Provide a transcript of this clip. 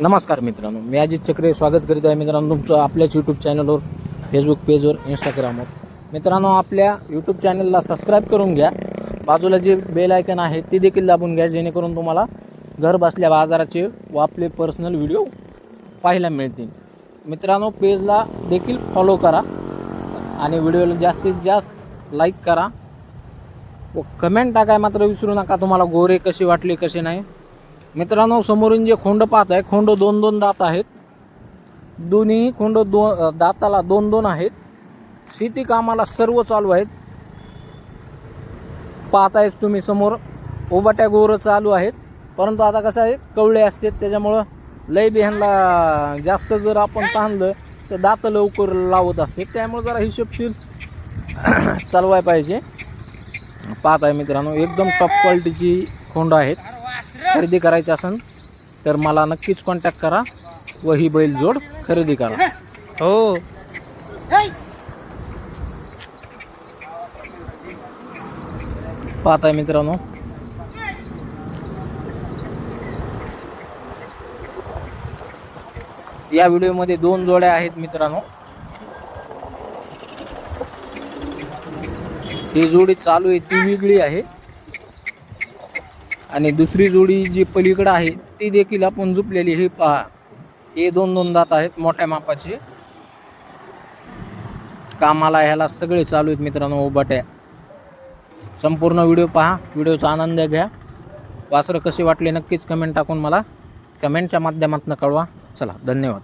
नमस्कार मित्रांनो मी अजित चक्रे स्वागत करीत आहे मित्रांनो तुमचं आपल्याच यूट्यूब चॅनलवर फेसबुक पेजवर इंस्टाग्रामवर मित्रांनो आपल्या यूट्यूब चॅनलला सबस्क्राईब करून घ्या. बाजूला जे बेल आयकन आहे ते देखील दाबून घ्या जेणेकरून तुम्हाला घर बसल्या बाजाराचे व आपले पर्सनल व्हिडिओ पाहायला मिळतील. मित्रांनो पेजला देखील फॉलो करा आणि व्हिडिओला जास्तीत जास्त लाईक करा. व कमेंट टाकाय मात्र विसरू नका. तुम्हाला गोरे कसे वाटले कसे नाही मित्रांनो समोरून जे खोंड पाहत आहे खोंड दोन दोन दात आहेत. दोन्ही खोंड दोन दाताला दोन दोन आहेत. शेती कामाला सर्व चालू आहेत. पाहतायच तुम्ही समोर ओबाट्या गोरं चालू आहेत. परंतु आता कसं आहे कवळे असतात त्याच्यामुळं लय बिहानला जास्त जर आपण ताणलं तर दात लवकर लावत असते. त्यामुळे जरा हिशोबशीर चालवाय पाहिजे. पाहत आहे मित्रांनो एकदम टॉप क्वालिटीची खोंड आहेत. खरेदी करायची असेल तर मला नक्कीच कॉन्टॅक्ट करा व ही बैल जोड खरेदी करा. हो. पाहत आहे मित्रांनो. या व्हिडिओमध्ये दोन जोड्या आहेत मित्रांनो. ही जोडी चालू आहे ती वेगळी आहे. आणि दुसरी जोडी जी पलीकडं आहे ती देखील आपण झुपलेली हे पहा. हे दोन दोन दात आहेत मोठ्या मापाचे. कामाला ह्याला सगळे चालू आहेत मित्रांनो उबाट्या. संपूर्ण व्हिडिओ पहा. व्हिडिओचा आनंद घ्या. वासरं कसे वाटले नक्कीच कमेंट टाकून मला. कमेंटच्या माध्यमातून कळवा. चला धन्यवाद.